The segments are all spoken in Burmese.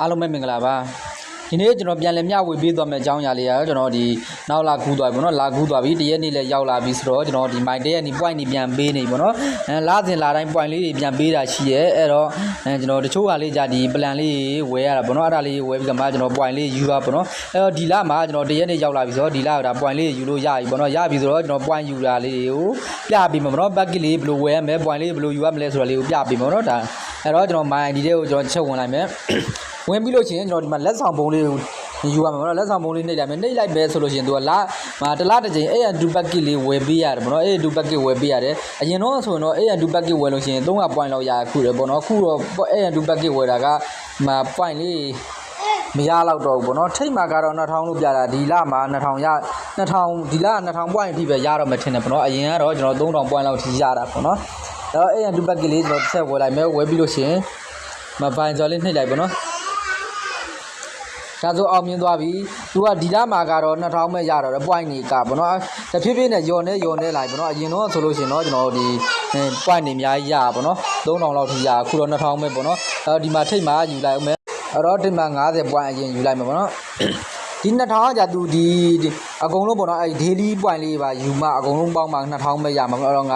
အားလုံးပဲမင်္ဂလာပါဒီနေ့ကျွန်တော်ပြန်လည်မျှဝေပေးသွားမယ့်အကြောင်းအရာလေးကတော့ကျွန်တော်ဒီနောက်လာကူးသွားပြီပေါ့နော်လာကူးသွားပြီတရက်နေ့လည်းရောက်လာပြီဆိုတော့ကျွန်တော်ဒီမိုင်တရက်နေ့ point နေပြန်ပေးနေပြီပေါ့နော်အဲလာစဉ်လာတိုင်း point လေးတွေပြန်ပေးတာရှိရဲအဲ့တော့အဲကျွန်တော်တချို့ဟာလေးじゃဒီ plan လေးဝယ်ရတာပေါ့နော်အဲ့ဒါလေးဝယ်ပြီးကမှကျွန်တော် point လေးယူပါပေါ့နော်အဲ့တော့ဒီလမှာကျွန်တော်တရက်နေ့ရောက်လာပြီဆိုတော့ဒီလကဒါ point လေးယူလို့ရပြီပေါ့နော်ရပြီဆိုတော့ကျွန်တော် point ယူတာလေးကိုပြပြီးမှာပေါ့နော် bucket လေးဘယ်လိုဝယ်ရမလဲ point လေးဘယ်လိုယူရမလဲဆိုတာလေးကိုပြပြီးမှာပေါ့နော်ဒါအဲ့တော့ကျွန်တော် my ID လေးကိုကျွန်တော်ချက်ဝင်လိုက်မယ် ဝင်ပြီးလို့ရှိရင်ကျွန်တော်ဒီမှာလက်ဆောင်ပုံလေးကိုယူရမှာပေါ့နော်လက်ဆောင်ပုံလေးနှိပ်လိုက်မယ်နှိပ်လိုက်ပဲဆိုလို့ရှိရင်သူကလာမှာတစ်လားတစ်ချိန်အဲ့ရဒူပက်ကစ်လေးဝယ်ပေးရတယ်ပေါ့နော်အဲ့ဒူပက်ကစ်ဝယ်ပေးရတယ်အရင်တော့ဆိုရင်တော့အဲ့ရဒူပက်ကစ်ဝယ်လို့ရှိရင်300 point လောက်ရခုတယ်ပေါ့နော်ခုတော့အဲ့ရဒူပက်ကစ်ဝယ်တာကမှာ point လေးမရတော့တော့ဘူးပေါ့နော်ထိတ်မှာကတော့2000လို့ပြတာဒီလမှာ2000ရ2000ဒီလ2000 point အထိပဲရတော့မှထင်တယ်ပေါ့နော်အရင်ကတော့ကျွန်တော်3000 point လောက်ထိရတာပေါ့နော်အဲ့တော့အဲ့ရဒူပက်ကစ်လေးကျွန်တော်တစ်ချက်ဝယ်လိုက်မယ်ဝယ်ပြီးလို့ရှိရင်မပိုင်စော်လေးနှိပ်လိုက်ပေါ့နော် ဒါဆိုအောင်မြင်သွားပြီသူကဒီလမှာကတော့2000ပဲရတော့တယ် point တွေကပေါ့နော်တဖြည်းဖြည်းနဲ့ယုံနေယုံနေလိုက်ပေါ့နော်အရင်တော့ဆိုလို့ရှိရင်တော့ကျွန်တော်ဒီ point တွေအများကြီးရပါပေါ့နော်3000လောက်ထိရအခုတော့2000ပဲပေါ့နော်အဲဒီမှာထိတ်မှာယူလိုက်အောင်မယ်အဲ့တော့ဒီမှာ90 point အရင်ယူလိုက်မယ်ပေါ့နော်ဒီ2000ကじゃသူဒီအကုန်လုံးပေါ့နော်အဲဒီ daily point လေးပါယူမှအကုန်လုံးပေါင်းမှ2000ပဲရမှာပေါ့အဲ့တော့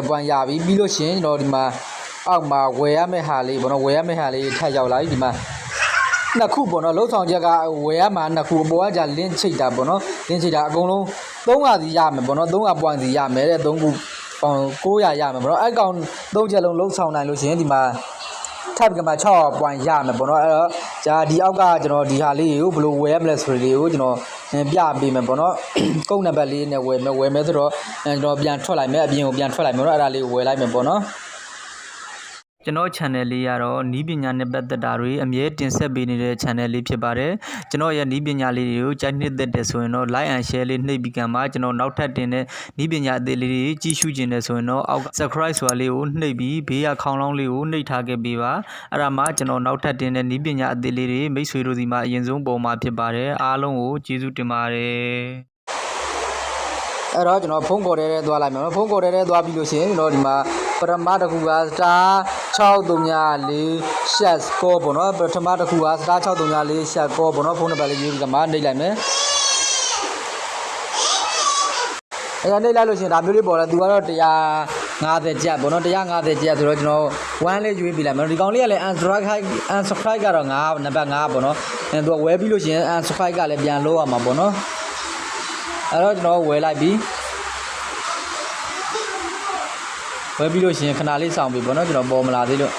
90 point ရပြီပြီးလို့ရှိရင်ကျွန်တော်ဒီမှာအောက်မှာဝယ်ရမယ့်ဟာလေးပေါ့နော်ဝယ်ရမယ့်ဟာလေးထပ်ရောက်လာပြီဒီမှာ နှစ်ခုပေါ့နော်လှုပ်ဆောင်ချက်ကဝယ်ရမှာနှစ်ခုအပေါ်ကကြလင်းချိတ်တာပေါ့နော်လင်းချိတ်တာအကုန်လုံး300စီရမယ်ပေါ့နော်300 point စီရမယ်တဲ့3ခုပေါင်900ရမယ်ပေါ့နော်အဲ့ကောင်၃ချက်လုံးလှုပ်ဆောင်နိုင်လို့ရှင်ဒီမှာ tab ကမှာ6 point ရမယ်ပေါ့နော်အဲ့တော့ဂျာဒီအောက်ကကျွန်တော်ဒီဟာလေးကိုဘယ်လိုဝယ်ရမလဲဆိုတဲ့လေးကိုကျွန်တော်ပြပေးမယ်ပေါ့နော်ကုတ်နံပါတ်လေးနဲ့ဝယ်မယ်ဝယ်မယ်ဆိုတော့ကျွန်တော်ပြန်ထွက်လိုက်မယ်အပြင်ကိုပြန်ထွက်လိုက်မယ်တော့အဲ့ဒါလေးဝယ်လိုက်မယ်ပေါ့နော် ကျွန်တော် channel လေးကတော့နီးပညာနဲ့ပတ်သက်တာတွေအမြဲတင်ဆက်ပေးနေတဲ့ channel လေးဖြစ်ပါတယ်ကျွန်တော်ရဲ့နီးပညာလေးတွေကိုကြိုက်နှစ်သက်တယ်ဆိုရင်တော့ like and share လေးနှိပ်ပြီးကမှကျွန်တော်နောက်ထပ်တင်တဲ့နီးပညာအသေးလေးတွေကြည့်ရှုခြင်းတယ်ဆိုရင်တော့အောက် subscribe ဆိုတာလေးကိုနှိပ်ပြီးဘေးကခေါင်းလောင်းလေးကိုနှိပ်ထားခဲ့ပေးပါအဲ့ဒါမှကျွန်တော်နောက်ထပ်တင်တဲ့နီးပညာအသေးလေးတွေမိတ်ဆွေတို့ဒီမှာအရင်ဆုံးပုံမှာဖြစ်ပါတယ်အားလုံးကိုကျေးဇူးတင်ပါတယ်အဲ့တော့ကျွန်တော်ဖုန်းခေါ်တဲ့တဲ့သွားလိုက်မယ်နော်ဖုန်းခေါ်တဲ့တဲ့သွားပြီးလို့ရှိရင်ကျွန်တော်ဒီမှာပထမတစ်ခုက star 634 share score ပေါ့နော်ပထမတစ်ခုက star 634 share score ပေါ့နော်ဖုန်းနံပါတ်လေးရေးပြီးကမှနှိပ်လိုက်မယ်အဲ့ဒါနှိပ်လိုက်လို့ရှိရင်ဒါမျိုးလေးပေါ်လာသူကတော့150ကျပ်ပေါ့နော်150ကျပ်ဆိုတော့ကျွန်တော်1လေးရွေးပြီးလိုက်မယ်နော်ဒီကောင်လေးကလည်း unsubscribe unsubscribe ကတော့9နံပါတ်9ပေါ့နော်အဲသူကဝဲပြီးလို့ရှိရင် unsubscribe ကလည်းပြန်လို့ရမှာပေါ့နော်အဲ့တော့ကျွန်တော်ဝယ်လိုက်ပြီ ဝယ်ပြီးလို့ရှိရင်ခဏလေးစောင့်ပြီပေါ့နော်ကျွန်တော်ပေါ်မလာသေးလို့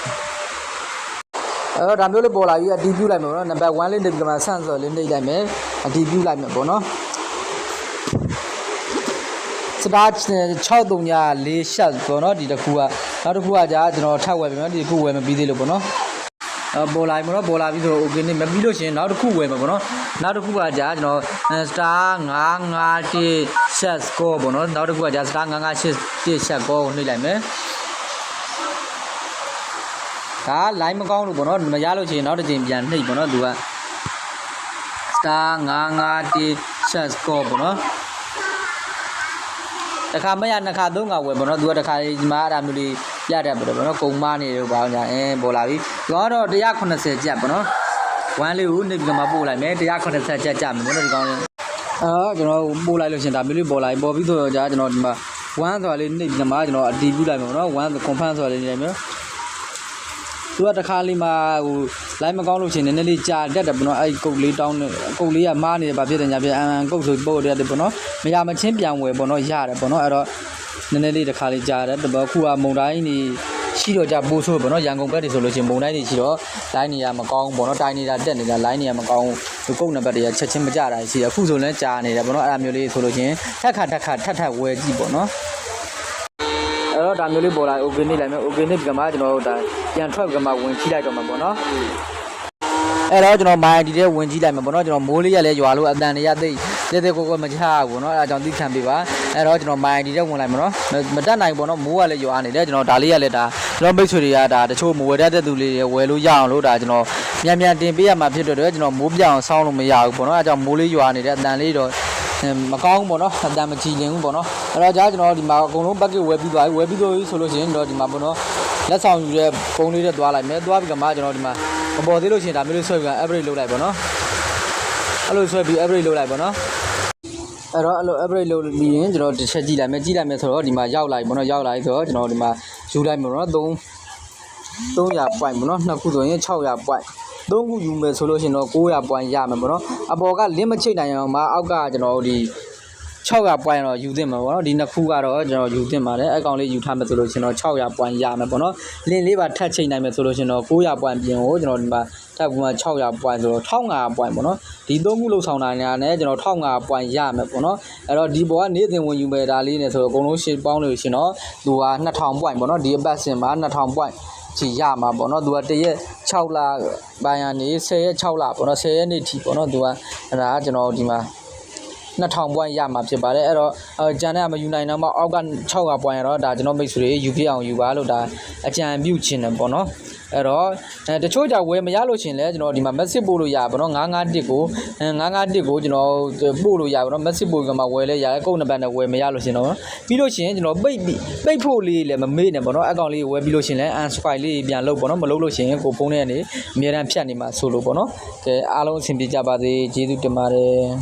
အဲ့တော့ဒါမျိုးလေးပေါ်လာပြီးအတီးပြူလိုက်မယ်ပေါ့နော်နံပါတ်1လေးနေပြီးကမှဆန့်စော်လေးနှိပ်လိုက်မယ်အတီးပြူလိုက်မယ်ပေါ့နော်စတာ6304ရှတ်ပေါ့နော်ဒီတစ်ခုကနောက်တစ်ခုကကြာကျွန်တော်ထပ်ဝယ်ပြီနော်ဒီတစ်ခုဝယ်မပြီးသေးလို့ပေါ့နော်အ ပေါ်လာပြီမနော်ပေါ်လာပြီဆိုတော့ okay နေမပြီးလို့ရှိရင်နောက်တစ်ခုဝယ်မှာပေါ့နော်နောက်တစ်ခုကကြာကျွန်တော် star 951 set score ပေါ့နော်နောက်တစ်ခုကကြာ star 958 set score ကိုနှိပ်လိုက်မယ်ဒါ line မကောင်းလို့ပေါ့နော်မရလို့ရှိရင်နောက်တစ်ချိန်ပြန်နှိပ်ပေါ့နော်သူက star 951 set score ပေါ့နော်တခါမရနှစ်ခါသုံးခါဝယ်ပေါ့နော်သူကတခါဒီမှာအဲ့ဒါမျိုးလေး ရတတ်ပေါ့နော်ကုံမနေလို့ပါညာအင်းပေါ်လာပြီသူကတော့180ကျပ်ပေါ့နော်ဝမ်းလေးကိုနှိပ်ပြီးမှပို့လိုက်မယ်180ကျပ်ကြမယ်ပေါ့နော်ဒီကောင်းလေးအာကျွန်တော်ပို့လိုက်လို့ရှင်ဒါမျိုးလေးပေါ်လာပြီပေါ်ပြီးဆိုတော့ကြာကျွန်တော်ဒီမှာဝမ်းဆိုတာလေးနှိပ်ပြီးမှကျွန်တော်အတီးပြလိုက်မယ်ပေါ့နော်ဝမ်း confirm ဆိုတာလေးနေမယ်သူကတခါလေးမှာဟို line မကောင်းလို့ရှင်နည်းနည်းလေးကြာတက်တယ်ပေါ့နော်အဲ့ကုတ်လေးတောင်းနေကုတ်လေးကမားနေတယ်ဗာဖြစ်တယ်ညာပြအန်ကုတ်ဆိုပို့ရတယ်ပေါ့နော်မရမချင်းပြန်ဝယ်ပေါ့နော်ရတယ်ပေါ့နော်အဲ့တော့ နည်းနည်းလေးတခါလေးကြာတယ်တဘောခုကမုံတိုင်းနေရှိတော့ကြပို့ဆိုပေါ့နော်ရန်ကုန်ဘက်တွေဆိုလို့ရှင်မုံတိုင်းနေရှိတော့ line နေရမကောင်းပေါ့နော်တိုင်းနေတာတက်နေတာ line နေရမကောင်းဒီကုတ်နံပါတ်တွေကချက်ချင်းမကြတာရှိတယ်အခုဆိုလည်းကြာနေတယ်ပေါ့နော်အဲ့ဒါမျိုးလေးဆိုလို့ရှင်ထက်ခါထက်ခါထက်ထက်ဝယ်ကြည့်ပေါ့နော်အဲ့တော့ဒါမျိုးလေးပေါ်လာ okay နေလိုက်မယ် okay နေပြီးကမှကျွန်တော်တို့ဒါပြန်ထွက်ကမှဝင်ကြည့်လိုက်တော့မှာပေါ့နော်အဲ့တော့ကျွန်တော် my ID ထဲဝင်ကြည့်လိုက်မှာပေါ့နော်ကျွန်တော်မိုးလေးရလဲရွာလို့အတန်တွေကသိ တဲ့တဲ့ကိုကိုမချဘူးပေါ့နော်အဲ့ဒါကြောင့်သိခံပေးပါအဲ့တော့ကျွန်တော် my ID ထဲဝင်လိုက်မှာနော်မတက်နိုင်ပေါ့နော်မိုးကလည်းရွာနေတယ်ကျွန်တော်ဒါလေးရလဲဒါကျွန်တော်မိတ်ဆွေတွေကဒါတချို့မဝယ်တတ်တဲ့သူလေးတွေဝယ်လို့ရအောင်လို့ဒါကျွန်တော်မြန်မြန်တင်ပေးရမှာဖြစ်တဲ့အတွက်ကျွန်တော်မိုးပြောင်ဆောင်းလို့မရဘူးပေါ့နော်အဲ့ဒါကြောင့်မိုးလေးရွာနေတယ်အတန်လေးတော့မကောင်းဘူးပေါ့နော်အတန်မကြည်လင်ဘူးပေါ့နော်အဲ့တော့ကြာကျွန်တော်ဒီမှာအကုန်လုံး package ဝယ်ပြီးသွားပြီဝယ်ပြီးတော့ဆိုလို့ရှိရင်တော့ဒီမှာပေါ့နော်လက်ဆောင်ယူတဲ့ပုံလေးတွေသွားလိုက်မယ်သွားပြီးကမှကျွန်တော်ဒီမှာမပေါ်သေးလို့ရှိရင်ဒါမျိုးလေးဆွဲပြီး average လုပ်လိုက်ပါတော့ အဲ့လိုဆွဲပြီး average လုပ်လိုက်ပါတော့အဲ့တော့အဲ့လို average လုပ်ပြီးရင်ကျွန်တော်တစ်ချက်ကြည့်လိုက်မယ်ကြည့်လိုက်မယ်ဆိုတော့ဒီမှာရောက်လိုက်ပါတော့ရောက်လိုက်ဆိုတော့ကျွန်တော်ဒီမှာယူလိုက်မှာတော့3 300 point ပေါ့နော်နှစ်ခုဆိုရင်600 point သုံးခုယူမယ်ဆိုလို့ရှိရင်တော့900 point ရမယ်ပေါ့နော်အပေါ်က link မချိတ်နိုင်အောင်မှာအောက်ကကျွန်တော်ဒီ 600 point တော့ယူသင့်မှာပေါ့နော်ဒီနှစ်ခုကတော့ကျွန်တော်ယူသင့်ပါတယ်အကောင်လေးယူထားမယ်ဆိုလို့ရှိရင်တော့600 point ရမယ်ပေါ့နော် link လေးပါထပ်ချိတ်နိုင်မယ်ဆိုလို့ရှိရင်တော့900 point ပြင်ကိုကျွန်တော်ဒီမှာထပ်ပြီးမှ600 point ဆိုတော့1500 point ပေါ့နော်ဒီသုံးခုလောက်ဆောင်နိုင်တာနဲ့ကျွန်တော်1500 point ရမယ်ပေါ့နော်အဲ့တော့ဒီဘောကနေ့စဉ်ဝင်ယူမယ်ဒါလေးနဲ့ဆိုတော့အကုန်လုံးရှင်းပေါင်းလို့ရှိရင်တော့သူက2000 point ပေါ့နော်ဒီအပတ်စဉ်မှာ2000 point ချီရမှာပေါ့နော်သူကတရက်6လပိုင်းကနေ10ရက်6လပေါ့နော်10ရက်နေ့ထိပေါ့နော်သူကအဲ့ဒါကကျွန်တော်ဒီမှာ 2000 point ရမှာဖြစ်ပါတယ်အဲ့တော့အဲဂျန်တဲ့ကမယူနိုင်တော့မှအောက်က600 point ရတော့ဒါကျွန်တော်မိတ်ဆွေတွေယူပြအောင်ယူပါလို့ဒါအကြံပြုချင်တယ်ပေါ့နော်အဲ့တော့အဲတချို့ကြဝယ်မရလို့ရှရင်လဲကျွန်တော်ဒီမှာ message ပို့လို့ရပါတော့951ကို951ကိုကျွန်တော်ပို့လို့ရပါတော့ message ပို့ကမှဝယ်လဲရတယ်ကုန်းနံပါတ်နဲ့ဝယ်မရလို့ရှရင်တော့ပြီးလို့ရှရင်ကျွန်တော်ပိတ်ပြီးပိတ်ဖို့လေးလည်းမမေ့နဲ့ပေါ့နော်အကောင့်လေးဝယ်ပြီးလို့ရှရင်လဲ unsubscribe လေးပြန်လုပ်ပေါ့နော်မလုပ်လို့ရှရင်ကိုဖုန်းထဲကနေအများတန်းဖြတ်နေမှာဆိုလို့ပေါ့နော်ကဲအားလုံးအဆင်ပြေကြပါစေကျေးဇူးတင်ပါတယ်